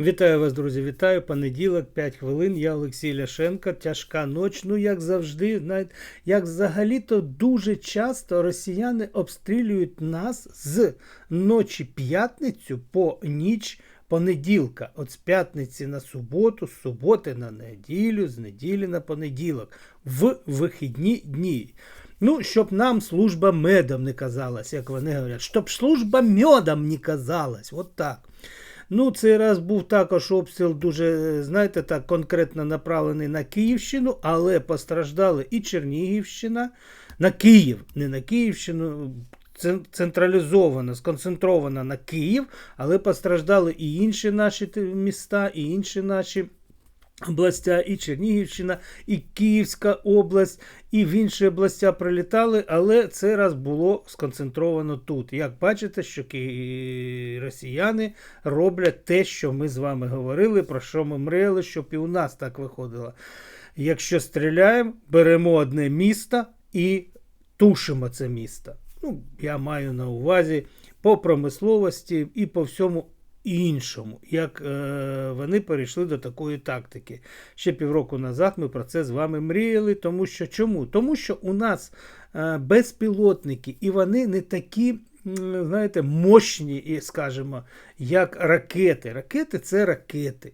Вітаю вас, друзі, вітаю. Понеділок, 5 хвилин. Я Олексій Ляшенко. Тяжка ноч. Ну, як завжди, навіть як взагалі-то дуже часто росіяни обстрілюють нас з ночі п'ятницю по ніч понеділка. От з п'ятниці на суботу, з суботи на неділю, з неділі на понеділок, в вихідні дні. Ну, щоб нам служба медом не казалась, як вони говорять, щоб служба медом не казалась. От так. Ну, цей раз був також обстріл дуже, знаєте, так, конкретно направлений на Київщину, але постраждали і Чернігівщина, на Київ, не на Київщину, цен- централізовано, сконцентровано на Київ, але постраждали і інші наші міста, і інші наші областя, і Чернігівщина, і Київська область, і в інші областя прилітали, але це раз було сконцентровано тут. Як бачите, що росіяни роблять те, що ми з вами говорили, про що ми мріяли, щоб і у нас так виходило. Якщо стріляємо, беремо одне місто і тушимо це місто. Ну, я маю на увазі по промисловості і по всьому іншому, як е, вони перейшли до такої тактики. Ще півроку назад ми про це з вами мріяли. Тому що чому? Тому що у нас е, безпілотники, і вони не такі. Знаєте, мощні, скажімо, як ракети. Ракети це ракети.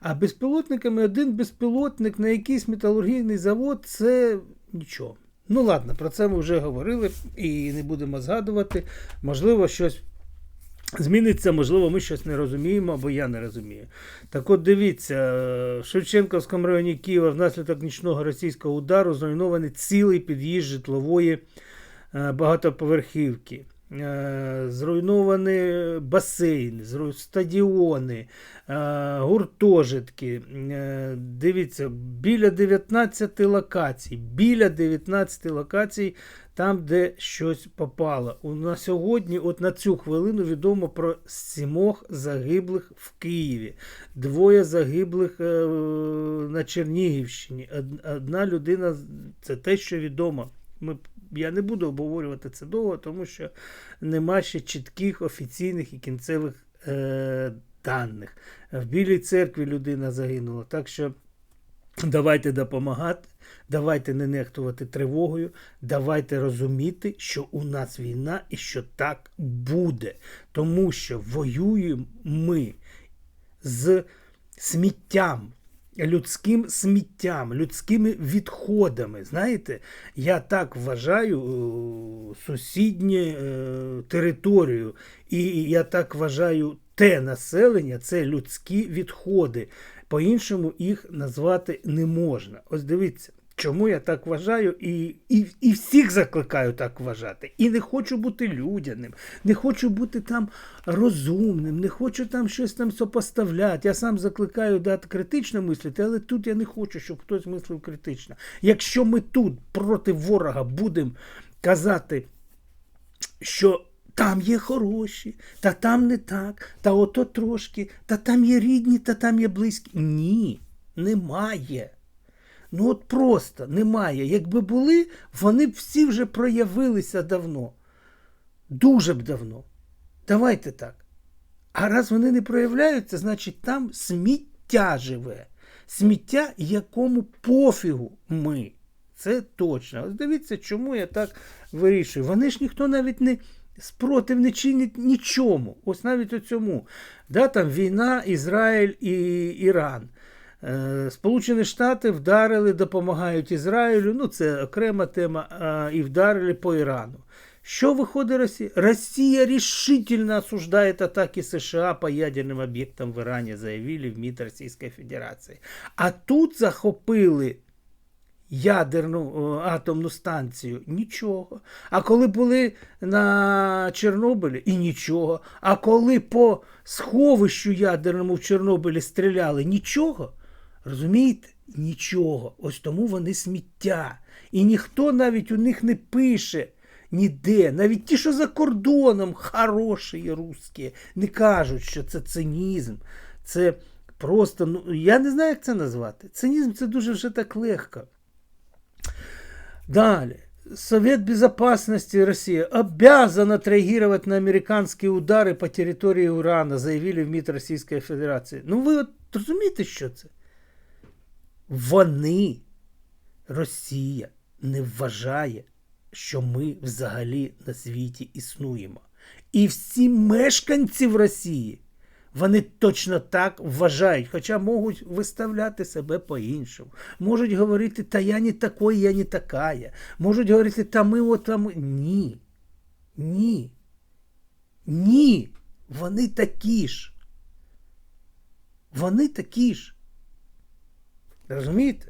А безпілотниками один безпілотник на якийсь металургійний завод це нічого. Ну ладно, про це ми вже говорили і не будемо згадувати. Можливо, щось зміниться, можливо, ми щось не розуміємо, або я не розумію. Так от дивіться, в Шевченківському районі Києва внаслідок нічного російського удару зруйнований цілий під'їзд житлової е, багатоповерхівки. Е, Зруйновані басейни, зру- стадіони, е, гуртожитки. Е, Дивіться, біля 19 локацій. Біля 19 локацій, там, де щось попало. На сьогодні, от на цю хвилину, відомо про сімох загиблих в Києві, двоє загиблих на Чернігівщині. Одна людина, це те, що відомо. Ми, я не буду обговорювати це довго, тому що нема ще чітких офіційних і кінцевих е, даних. В Білій церкві людина загинула. Так що давайте допомагати, давайте не нехтувати тривогою, давайте розуміти, що у нас війна і що так буде. Тому що воюємо ми з сміттям. Людським сміттям, людськими відходами. Знаєте, я так вважаю е, сусідню е, територію, і я так вважаю те населення, це людські відходи. По-іншому їх назвати не можна. Ось дивіться, чому я так вважаю, і, і, і всіх закликаю так вважати. І не хочу бути людяним, не хочу бути там розумним, не хочу там щось там сопоставляти. Я сам закликаю дати критично мислити, але тут я не хочу, щоб хтось мислив критично. Якщо ми тут проти ворога будемо казати, що там є хороші, та там не так, та ото трошки, та там є рідні, та там є близькі. Ні, немає. Ну от просто немає. Якби були, вони б всі вже проявилися давно. Дуже б давно. Давайте так. А раз вони не проявляються, значить там сміття живе. Сміття, якому пофігу ми. Це точно. Ось дивіться, чому я так вирішую. Вони ж ніхто навіть не спротив не чинить нічому. Ось навіть у цьому. Да, там війна, Ізраїль і Іран. Е, Сполучені Штати вдарили, допомагають Ізраїлю. Ну, це окрема тема, і вдарили по Ірану. Що виходить Росія? Росія решительно осуждает атаки США по ядерним об'єктам в Ірані, заявили в МИД Російської Федерації. А тут захопили ядерну е, атомну станцію нічого. А коли були на Чорнобилі і нічого. А коли по сховищу ядерному в Чорнобилі стріляли нічого. Розумієте? Нічого. Ось тому вони сміття. І ніхто навіть у них не пише ніде. Навіть ті, що за кордоном, хороші русські, не кажуть, що це цинізм. Це просто, ну я не знаю, як це назвати. Цинізм це дуже вже так легко. Далі. Совет Безопасности России обязан отреагировать на американські удари по території Урана, заявили в МІД Російської Федерації. Ну ви от розумієте, що це? Вони, Росія, не вважає, що ми взагалі на світі існуємо. І всі мешканці в Росії, вони точно так вважають, хоча можуть виставляти себе по-іншому. Можуть говорити, та я не такой, я не такая. Можуть говорити, та ми от. Ні. Ні. Ні. Вони такі ж. Вони такі ж. Розумієте?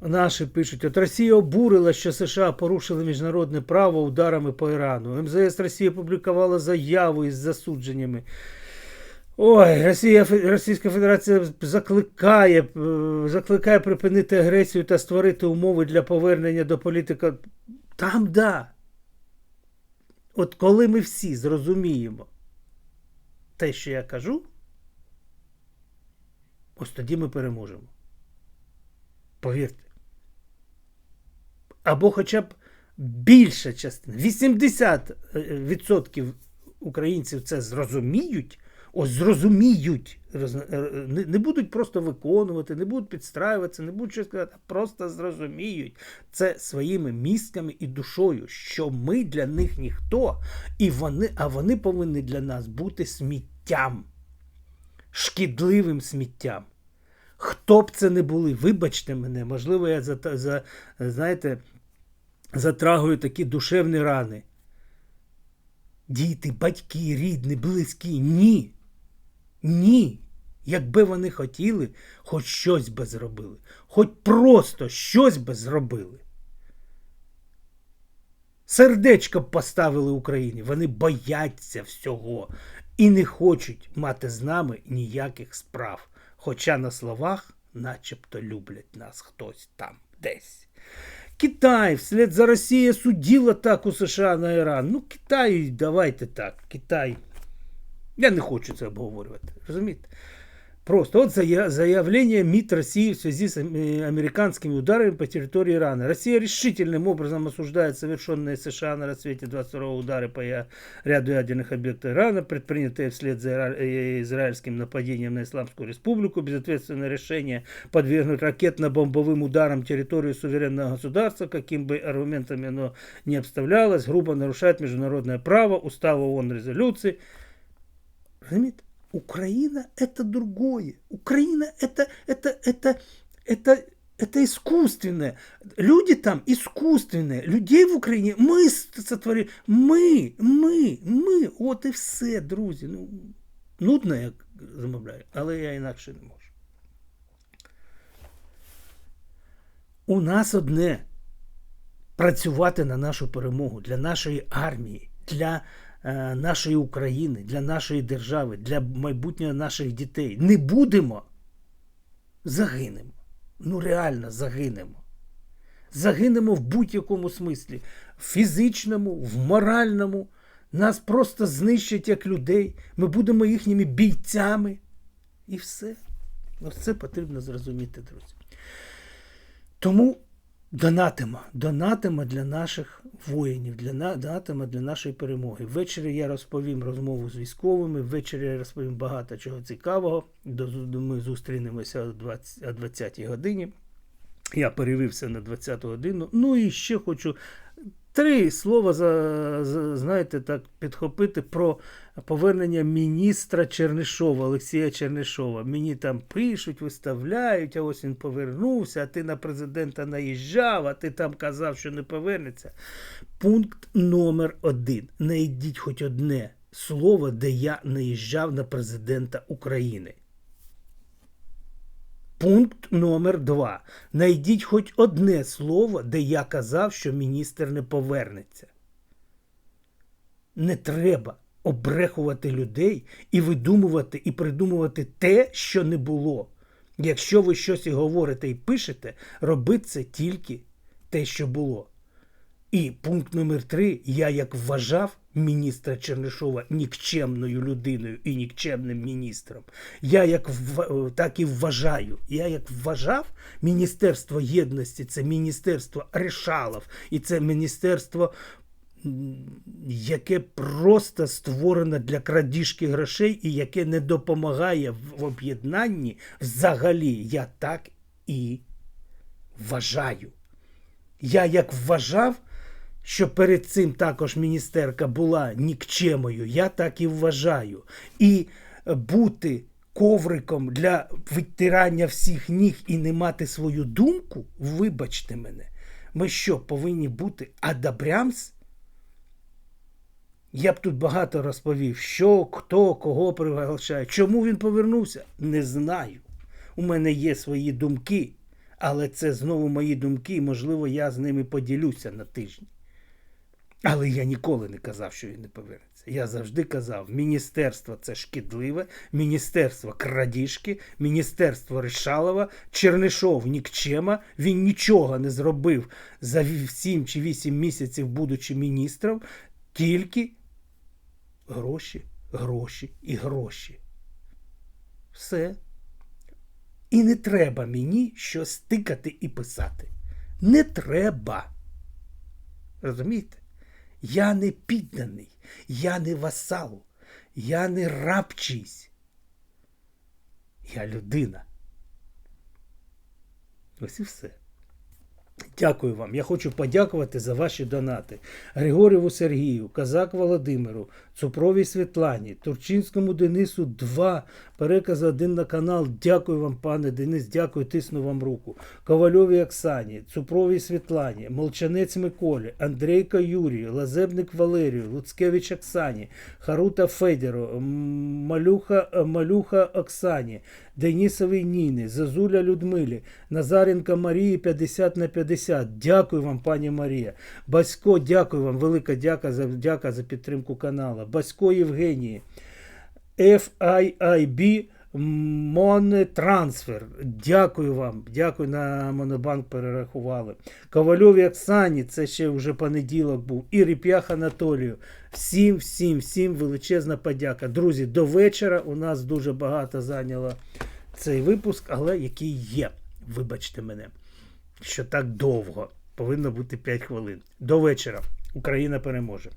Наші пишуть, от Росія обурила, що США порушили міжнародне право ударами по Ірану. МЗС Росії опублікувала заяву із засудженнями. Ой, Росія, Російська Федерація закликає, е, закликає припинити агресію та створити умови для повернення до політика. Там да. От коли ми всі зрозуміємо те, що я кажу, ось тоді ми переможемо. Повірте. Або хоча б більша частина, 80% українців це зрозуміють, ось зрозуміють, е, не, не будуть просто виконувати, не будуть підстраюватися, не будуть щось сказати, а просто зрозуміють це своїми мізками і душою, що ми для них ніхто, і вони, а вони повинні для нас бути сміттям, шкідливим сміттям. Хто б це не були, вибачте мене, можливо, я за, за, знаєте, затрагую такі душевні рани. Діти, батьки, рідні, близькі. Ні. Ні. Якби вони хотіли, хоч щось би зробили, хоч просто щось би зробили. Сердечко поставили Україні. Вони бояться всього і не хочуть мати з нами ніяких справ. Хоча на словах начебто люблять нас хтось там десь. Китай вслед за Росією судив атаку США на Іран. Ну, Китай, давайте так, Китай. Я не хочу це обговорювати. Розумієте? Просто вот зая- заявление МИД России в связи с э, американскими ударами по территории Ирана. Россия решительным образом осуждает совершенные США на рассвете 22 удары по я- ряду ядерных объектов Ирана, предпринятые вслед за ира- э, израильским нападением на Исламскую Республику. Безответственное решение подвергнуть ракетно-бомбовым ударам территорию суверенного государства, каким бы аргументами оно не обставлялось, грубо нарушает международное право, устава ООН резолюции. Разумеете? Украина это другое. Украина это, это, это, это, это искусственное. Люди там искусственные. Людей в Україні ми сотворили. Ми, ми, ми. От і все, друзі. Ну, нудно, як замовляю, але я інакше не можу. У нас одне працювати на нашу перемогу для нашої армії, для е, нашої України, для нашої держави, для майбутнього наших дітей. Не будемо, загинемо. Ну реально загинемо. Загинемо в будь-якому смислі, в фізичному, в моральному. Нас просто знищать як людей. Ми будемо їхніми бійцями. І все. Це потрібно зрозуміти, друзі. Тому донатимо, донатимо для наших воїнів, для на- донатимо для нашої перемоги. Ввечері я розповім розмову з військовими. Ввечері я розповім багато чого цікавого. До- Ми зустрінемося о 20, о 20 годині. Я перевівся на 20 годину. Ну і ще хочу три слова за, за знаєте, так підхопити про повернення міністра Чернишова, Олексія Чернишова. Мені там пишуть, виставляють, а ось він повернувся, а ти на президента наїжджав, а ти там казав, що не повернеться. Пункт номер один. Найдіть хоч одне слово, де я наїжджав на президента України. Пункт номер два. Найдіть хоч одне слово, де я казав, що міністр не повернеться. Не треба обрехувати людей і видумувати і придумувати те, що не було. Якщо ви щось і говорите і пишете, робіть це тільки те, що було. І пункт номер три. Я як вважав міністра Чернишова нікчемною людиною і нікчемним міністром. Я як вва- так і вважаю. Я як вважав Міністерство єдності, це міністерство Решалов, і це міністерство яке просто створено для крадіжки грошей і яке не допомагає в об'єднанні взагалі. Я так і вважаю. Я як вважав, що перед цим також міністерка була нікчемою, я так і вважаю. І бути ковриком для витирання всіх ніг і не мати свою думку, вибачте мене, ми що, повинні бути адабрямс? Я б тут багато розповів, що, хто, кого приглашає. Чому він повернувся? Не знаю. У мене є свої думки, але це знову мої думки, і, можливо, я з ними поділюся на тижні. Але я ніколи не казав, що він не повернеться. Я завжди казав, міністерство це шкідливе, міністерство крадіжки, міністерство Решалова, Чернишов нікчема, він нічого не зробив за 7 чи 8 місяців, будучи міністром, тільки гроші, гроші і гроші. Все. І не треба мені щось тикати і писати. Не треба. Розумієте? Я не підданий, я не васал, я не раб чийсь. Я людина. Ось і все. Дякую вам. Я хочу подякувати за ваші донати. Григорєву Сергію, Казак Володимиру, Цупровій Світлані, Турчинському Денису 2. Переказ один на канал. Дякую вам, пане Денис. Дякую, тисну вам руку. Ковальовій Оксані, Цупровій Світлані, Молчанець Миколі, Андрейка Юрію, Лазебник Валерію, Луцкевич Оксані, Харута Федору, М, Малюха, Малюха Оксані, Денісовій Ніни, Зазуля Людмилі, Назаренко Марії 50 на 50. Дякую вам, пані Марія. Басько, дякую вам, велика дяка за, дяка за підтримку каналу. Басько Євгенії. FIIB Монетрансфер. Дякую вам. Дякую на Монобанк перерахували. Ковальові Оксані, це ще вже понеділок був. І Ріп'ях Анатолію. Всім, всім, всім величезна подяка. Друзі, до вечора у нас дуже багато зайняло цей випуск, але який є. Вибачте мене, що так довго. Повинно бути 5 хвилин. До вечора. Україна переможе.